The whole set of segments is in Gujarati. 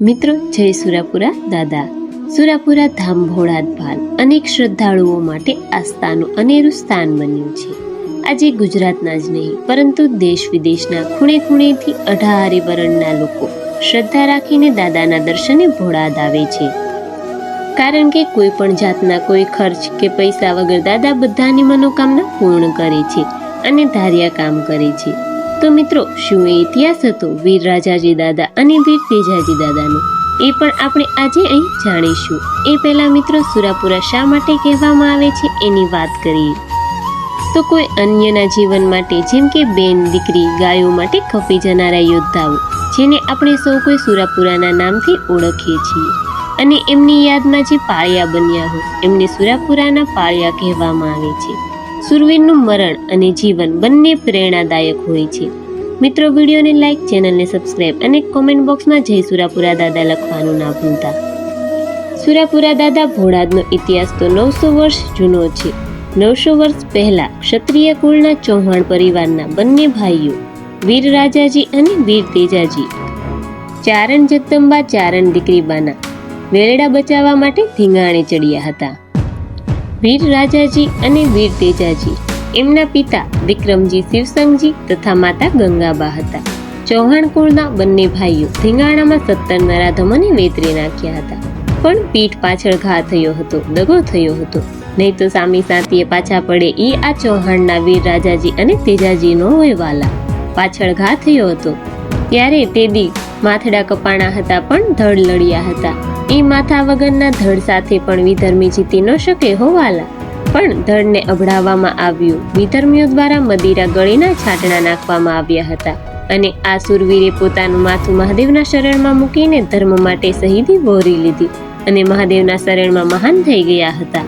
મિત્રો, જય સુરાપુરા દાદા. સુરાપુરા ધામ ભોળાદ ભાલ અનેક શ્રદ્ધાળુઓ માટે આસ્થાનું અનેરું સ્થાન બન્યું છે. આજે ગુજરાતના જ નહીં, પરંતુ દેશ વિદેશના ખૂણે ખૂણેથી અઢારે વરણના લોકો શ્રદ્ધા રાખીને દાદાના દર્શને ભોળાદ આવે છે. કારણ કે કોઈ પણ જાતના કોઈ ખર્ચ કે પૈસા વગર દાદા બધાની મનોકામના પૂર્ણ કરે છે અને ધાર્યા કામ કરે છે. તો મિત્રો, શું એ ઇતિહાસ હતો? વીર રાજાજી દાદા અને વીર તેજાજી દાદાનો? એ પણ આપણે આજે અહીં જાણીશું. એ પહેલાં મિત્રો, સુરાપુરા શા માટે કહેવામાં આવે છે એની વાત કરીએ. તો કોઈ અન્યના જીવન માટે, જેમ કે બેન, દીકરી, ગાયો માટે ખપી જનારા યોદ્ધાઓ, જેને આપણે સૌ કોઈ સુરાપુરાના નામથી ઓળખીએ છીએ. અને એમની યાદમાં જે પાળિયા બન્યા હોય, એમને સુરાપુરાના પાળિયા કહેવામાં આવે છે. સુરવીરનું મરણ અને જીવન બંને પ્રેરણાદાયક હોય છે. મિત્રો, વિડીયોને લાઇક ચેનલને સબસ્ક્રાઇબ અને કોમેન્ટ બોક્સમાં જય સુરાપુરા દાદા લખવાનું ના ભૂલતા. સુરાપુરા દાદા ભોળાદનો ઇતિહાસ તો નવસો વર્ષ જૂનો છે. નવસો વર્ષ પહેલા ક્ષત્રિય કુળના ચૌહાણ પરિવારના બંને ભાઈઓ, વીર રાજાજી અને વીર તેજાજી, ચારણ જગદંબા ચારણ દીકરીબાના વેરડા બચાવવા માટે ધીંગાણે ચડ્યા હતા. વીર રાજાજી અને વીર તેજાજી. એમના પિતા વિક્રમજી શિવસંગજી તથા માતા ગંગાબા હતા. ચૌહાણ કુળના બંને ભાઈઓ ધીંગાણામાં સત્તર નરાધમોને વેતરી નાખ્યા હતા. પણ પીઠ પાછળ ઘા થયો હતો, દગો થયો હતો. નહીં તો સામી સાતીએ પાછા પડે એ આ ચૌહાણના વીર રાજાજી અને તેજાજીનો હોય વાલા પાછળ ઘા થયો હતો. ત્યારે તે દી માથડા કપાણા હતા પણ ધડ લડ્યા હતા. એ માથા વગરના ધડ સાથે પણ વિધર્મી જીતી ન શકે હોવાલા. પણ ધડને અભડાવવામાં આવ્યું. વિધર્મીઓ દ્વારા મદિરા ગળીના છાંટણા નાખવામાં આવ્યા હતા અને આ સુરવીરે પોતાનું માથું મહાદેવના શરણમાં મૂકીને ધર્મ માટે શહીદી વહોરી લીધી અને મહાદેવના શરણમાં મહાન થઈ ગયા હતા.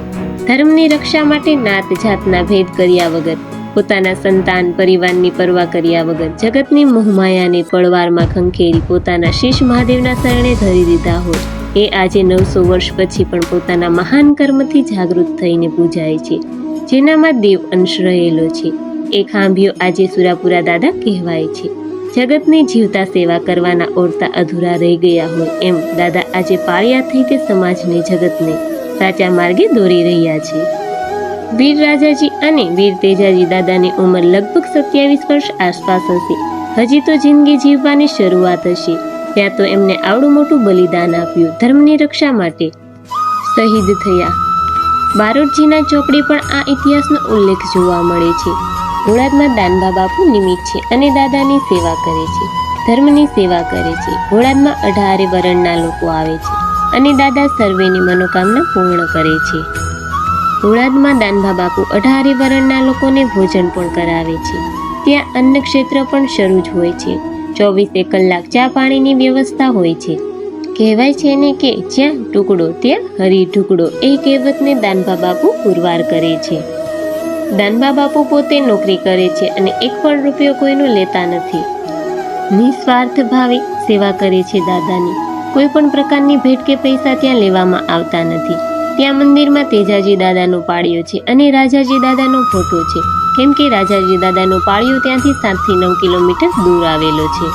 ધર્મની રક્ષા માટે નાત જાતના ભેદ કર્યા વગર પોતાના સંતાન પરિવારની પરવા કર્યા વગર જગતની મોહમાયાને પળવારમાં ખંખેરી પોતાના શીશ મહાદેવના શરણે ધરી દીધા હોય એ આજે નવસો વર્ષ પછી પણ પોતાના મહાન કર્મથી જાગૃત થઈને પૂજાય છે, જેનામાં દેવ અંશ રહેલો છે. એ ખાંભીઓ આજે સુરાપુરા દાદા કહેવાય છે. જગતની જીવતા સેવા કરવાના ઓરતા અધૂરા રહી ગયા હોય એમ દાદા આજે પાળિયા થઈ તે સમાજને, જગતને સાચા માર્ગે દોરી રહ્યા છે. વીર રાજાજી અને વીર તેજાજી દાદાની ઉંમર લગભગ સત્યાવીસ વર્ષ આસપાસ હશે. હજી તો જિંદગી જીવવાની શરૂઆત હશે. ત્યાં તો એમને આવડું મોટું બલિદાન આપ્યું. ધર્મની રક્ષા માટે શહીદ થયા. બારોટજીના ચોકડી પણ આ ઇતિહાસનો ઉલ્લેખ જોવા મળે છે. ઘોડાદમાં દાનબા બાપુ નિમિત્ત છે અને દાદાની સેવા કરે છે. ધર્મની સેવા કરે છે. ઘોડાદમાં અઢારે વરણના લોકો આવે છે અને દાદા સર્વેની મનોકામના પૂર્ણ કરે છે. ઘોડાદમાં દાનભા બાપુ અઢારે વરણના લોકોને ભોજન પણ કરાવે છે. ત્યાં અન્ન ક્ષેત્ર પણ શરૂ જ હોય છે. ચોવીસે કલાક ચા પાણીની વ્યવસ્થા હોય છે. કહેવાય છે ને કે જ્યાં ટુકડો ત્યાં હરી ઢુકડો એ કહેવતને દાનભા બાપુ પુરવાર કરે છે. દાનબા બાપુ પોતે નોકરી કરે છે અને એક પણ રૂપિયો કોઈનો લેતા નથી. નિસ્વાર્થ ભાવે સેવા કરે છે દાદાની. કોઈ પણ પ્રકારની ભેટ કે પૈસા ત્યાં લેવામાં આવતા નથી. ત્યાં મંદિરમાં તેજાજી દાદાનો પાળ્યો છે અને રાજાજી દાદાનો ફોટો છે. કેમ કે રાજાજી દાદાનો પાળ્યો ત્યાંથી સાતથી નવ કિલોમીટર દૂર આવેલો છે.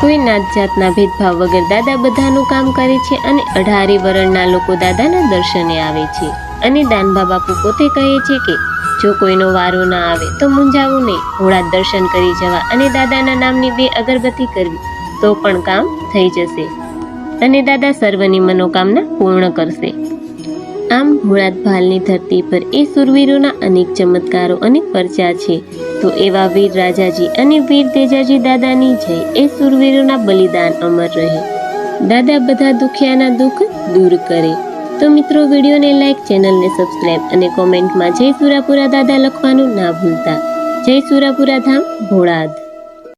કોઈ નાત જાતના ભેદભાવ વગર દાદા બધાનું કામ કરે છે અને અઢારે વરણના લોકો દાદાના દર્શને આવે છે. અને દાનબા બાપુ પોતે કહે છે કે, જો કોઈનો વારો ના આવે તો મૂંઝાવું નહીં ઘોડા દર્શન કરી જવા અને દાદાના નામની બે અગરબત્તી કરવી તો પણ કામ થઈ જશે. અને દાદા સર્વની મનોકામના પૂર્ણ કરશે. આમ ભોળાદ ભાલની ધરતી પર એ સુરવીરોના અનેક ચમત્કારો અને પરચા છે. તો એવા વીર રાજાજી અને વીર તેજાજી દાદાની જય એ સુરવીરોના બલિદાન અમર રહે. દાદા બધા દુખિયાના દુઃખ દૂર કરે. તો મિત્રો, વિડીયોને લાઈક, ચેનલને સબસ્ક્રાઇબ અને કોમેન્ટમાં જય સુરાપુરા દાદા લખવાનું ના ભૂલતા. જય સુરાપુરા ધામ ભોળાદ.